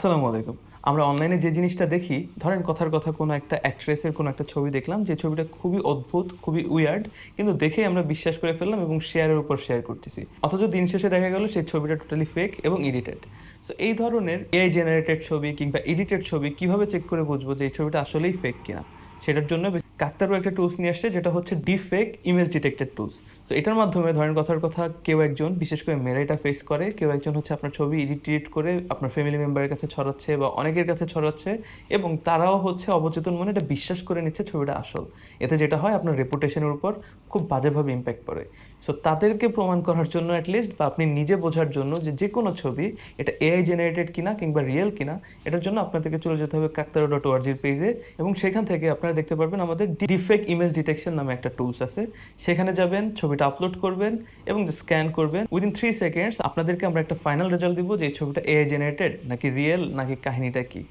আসসালামু আলাইকুম। আমরা অনলাইনে যে জিনিসটা দেখি, ধরেন কথার কথা কোনো একটা অ্যাক্ট্রেসের কোনো একটা ছবি দেখলাম, যে ছবিটা খুবই অদ্ভুত, খুবই উইয়ার্ড কিন্তু দেখে আমরা বিশ্বাস করে ফেললাম এবং শেয়ারের উপর শেয়ার করতেছি। অথচ দিন শেষে দেখা গেল সেই ছবিটা টোটালি ফেক এবং এডিটেড সো এই ধরনের এআই জেনারেটেড ছবি কিংবা এডিটেড ছবি কীভাবে চেক করে বুঝব যে এই ছবিটা আসলেই ফেক কিনা? সেটার জন্য কাকতারও একটা টুলস নিয়ে আসছে, যেটা হচ্ছে deepfake image detected tools so এটার মাধ্যমে ধরেন কথার কথা, কেউ একজন, বিশেষ করে মেয়েরা এটা ফেস করে, কেউ একজন হচ্ছে আপনার ছবি এডিট টিডিট করে আপনার ফ্যামিলি মেম্বারের কাছে ছড়াচ্ছে বা অনেকের কাছে ছড়াচ্ছে, এবং তারাও হচ্ছে অবচেতন মনে এটা বিশ্বাস করে নিচ্ছে ছবিটা আসল। এতে যেটা হয়, আপনার রেপুটেশনের উপর খুব বাজেভাবে ইম্প্যাক্ট পড়ে। সো তাদেরকে প্রমাণ করার জন্য অ্যাটলিস্ট বা আপনি নিজে বোঝার জন্য যে যে কোনো ছবি, এটা এআই জেনারেটেড কিনা কিংবা রিয়েল কিনা, এটার জন্য আপনাদেরকে চলে যেতে হবে কাকতারো ডট ওআরজির পেজে এবং সেখান থেকে আপনারা দেখতে পারবেন আমাদের ডিফেক্ট ইমেজ ডিটেকশন নামে একটা টুলস আছে। সেখানে যাবেন, ছবিটা আপলোড করবেন এবং স্ক্যান করবেন। উইদিন থ্রি সেকেন্ডস আপনাদেরকে আমরা একটা ফাইনাল রেজাল্ট দিব যে ছবিটা এআই জেনারেটেড নাকি রিয়েল নাকি কাহিনীটা কি।